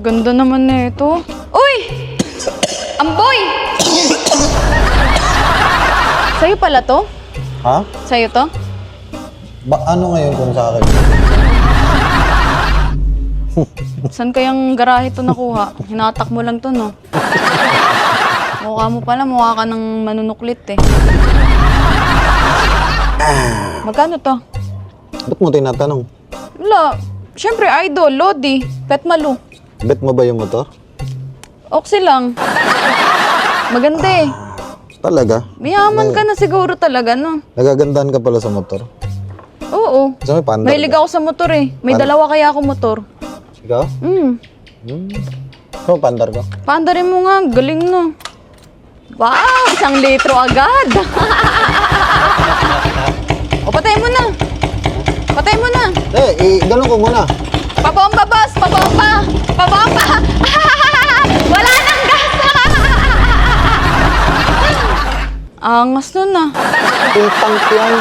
Ganda naman na ito. Uy! Amboy! Sa'yo pala to? Ha? Sa'yo to? Ba, ano ngayon kung sa akin? Saan kayang garahe to nakuha? Hinatak mo lang to, no? Mukha mo pala, mukha ka ng manunuklit eh. Magkano to? Ba't mo tinatanong? Wala. Siyempre, idol, Lodi, Pet Malu. Bet mo ba yung motor? Oxy lang. Maganda eh. Talaga? Mayaman ka na siguro talaga, no? Nagagandahan ka pala sa motor? Oo. Sa may pandar Mahilig ka? ako sa motor eh. May dalawa kaya ako motor. Ikaw? Hmm. Hmm. May pandar ka? Paandarin mo nga, galing no. Wow, isang litro agad. o, patay mo na. Patay mo na. Eh, eh ganun ko muna. Pabomba, boss! Pabomba! Pabomba! Wala nang gas! Angas nun ah. Tank yan.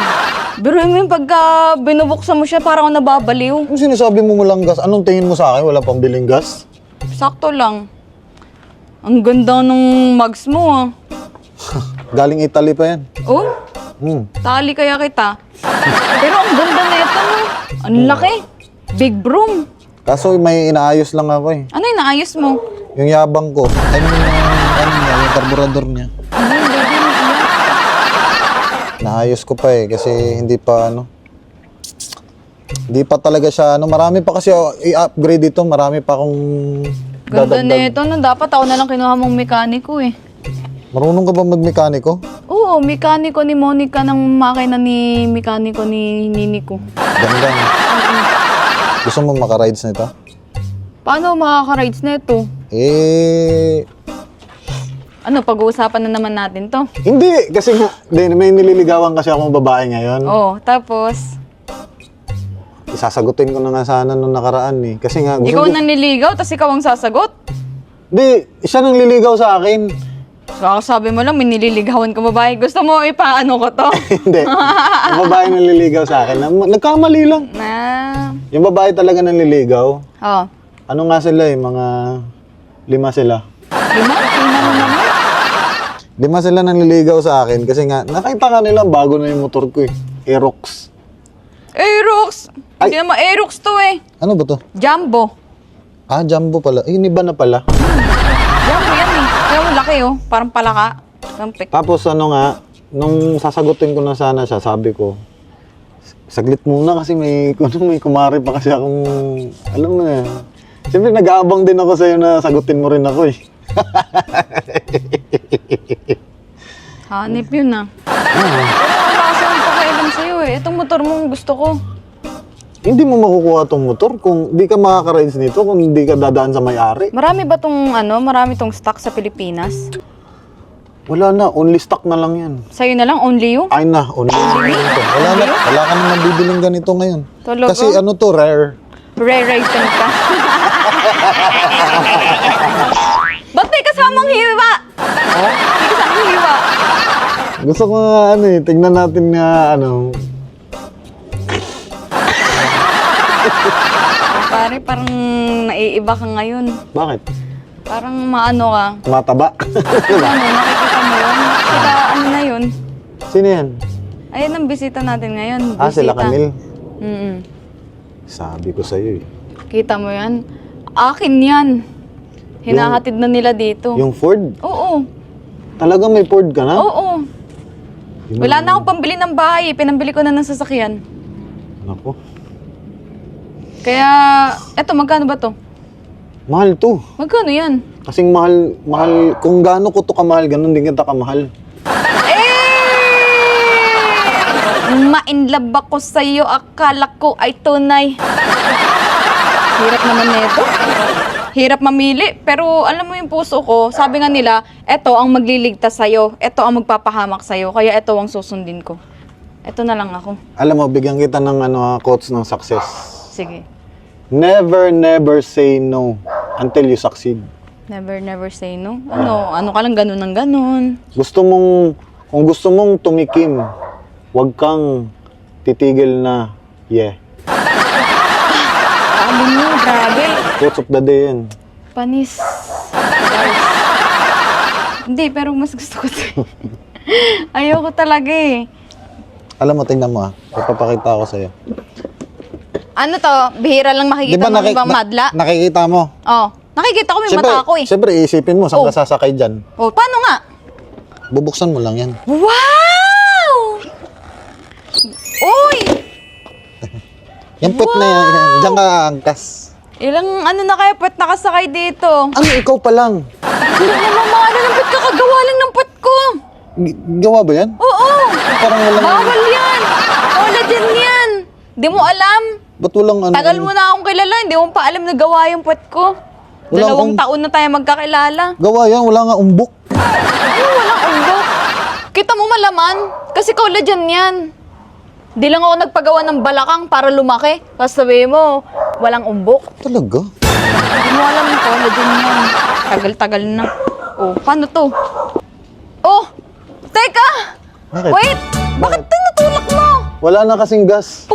Biruin mo yung pagka binubuksan mo siya, parang ako nababaliw. Kung sinasabi mo walang gas, anong tingin mo sa akin? Wala pang biling gas? Sakto lang. Ang ganda ng mugs mo ah. Galing Italy pa yan. Oh, Hmm. tali kaya kita. Pero ang ganda na ito no. Ang laki. Big broom. Kaso may inaayos lang ako eh. Ano yung naayos mo? Yung yabang ko. I mean, yung, ano niya, yung karburador niya. Ano yung iyak? Naayos ko pa eh kasi hindi pa ano. Hindi pa talaga siya ano, marami pa kasi oh, i-upgrade ito, marami pa akong Ganda na dadagdag. ito no. Dapat ako na lang kinuha mong mekaniko eh. Marunong ka ba magmekaniko? Oo, mekaniko ni Monica ng makina ni mekaniko ni Nini ko. Ganda. no? Gusto mo makarides nito? Paano makaka-rides na ito? Eh, Ano, pag-uusapan na naman natin to. hindi. Kasi nga, di, may nililigawan kasi akong babae ngayon. Oh, tapos, Isasagutin ko na nga sana nung nakaraan eh. Kasi nga, gusto ikaw ko- nang niligaw, tapos ikaw ang sasagot. Di, siya nang liligaw sa akin. Kakasabi mo lang, may nililigawan ka babae. Gusto mo ipaano ko to? Hindi. Yung babae nang liligaw sa akin. Na- Nagkamali lang. na, Yung babae talaga nang liligaw. oh, Ano nga sila eh, mga lima sila. lima? Lima naman? Lima sila nang liligaw sa akin kasi nga, nakita ka nila bago na yung motor ko eh. Aerox. Aerox! Hindi naman Aerox to eh. Ano ba to? Jumbo. Ah, jumbo pala. Eh, iba na pala. Jumbo yan eh. Kaya mo laki oh. Parang palaka. Kampik. Tapos ano nga, nung sasagutin ko na sana siya, sabi ko, saglit muna kasi may, kung may kumari pa kasi akong, alam mo na, Siyempre nag-aabang din ako sa'yo na sagutin mo rin ako eh. Hanip yun ah. Kasi akong pakialam sa'yo eh. Itong motor mo gusto ko. Hindi mo makukuha tong motor kung di ka makaka-rides nito, kung hindi ka dadaan sa may-ari. Marami ba tong ano, marami tong stock sa Pilipinas? Wala na, only stock na lang yan. Sa'yo na lang, only you? Ay na, only ito. Wala na, wala ka na mabibiling ganito ngayon. Talaga? Kasi ano to, rare. Re-rayton ka. Gusto ko nga ano eh, tingnan natin nga ano, Pare, parang naiiba ka ngayon. bakit? Parang maano ka. Tumataba. Ano, nakikita mo yun? Sila, ano na yun? Sino yan? Ayun ang bisita natin ngayon. Bisita. Ah, sila Camille. Mm Sabi ko sa'yo eh. Kita mo yan? Akin yan. Hinahatid na nila dito. Yung Ford, Oo. talagang may Ford ka na? Oo. Wala na akong pambili ng bahay. eh. Pinambili ko na ng sasakyan. Ako, Kaya, eto, magkano ba to? mahal to. Magkano yan? Kasing mahal, mahal, kung gaano ko to kamahal, ganun din kita kamahal. Eh! Ma-inlove ako sa'yo. Akala ko ay tunay. Hirap naman nito. Hirap mamili. Pero alam mo yung puso ko, sabi nga nila, eto ang magliligtas sa'yo. Eto ang magpapahamak sa'yo. Kaya eto ang susundin ko. Eto na lang ako. Alam mo, bigyan kita ng ano, ah, quotes ng success. Sige. Never, never say no until you succeed. Never, never say no. Ano, ano ka lang ganun ng ganun. Gusto mong, kung gusto mong tumikim, huwag kang titigil na, yeah. Sabi mo, grabe. Quotes of the day yan. Panis. Hindi, pero mas gusto ko to. Ayoko talaga eh. Alam mo, tingnan mo ah. Ipapakita ko sa'yo. Ano to? Bihira lang makikita ng naki- ibang na- madla? nakikita mo? oh, nakikita ko may mata ko eh. Siyempre, isipin mo, saan Oh. ka sasakay dyan? Oh, paano nga? Bubuksan mo lang yan. Wow! Uy! Yung put na yan, dyan ka angkas. Ilang ano na kaya pwet nakasakay dito? Ano, ikaw pa lang? Hindi naman mga ano ng pwet kakagawa lang ng pwet ko. G- gawa ba yan? Oo! Parang walang... Bawal yan! Wala din yan! Di mo alam? Ba't walang ano? Tagal mo na akong kilala, hindi mo pa alam na gawa yung pwet ko. Wala Dalawang akong- taon na tayo magkakilala. Gawa yan, wala nga umbok. Ano walang umbok? Kita mo malaman? Kasi kaula dyan yan. Di lang ako nagpagawa ng balakang para lumaki. Tapos sabihin mo, walang umbok. Talaga? Hindi mo alam yung kaula dyan yan. Tagal-tagal na. Oh, paano to? Oh! Teka! Bakit? Wait! Bakit tinutulak mo? Wala na kasing gas.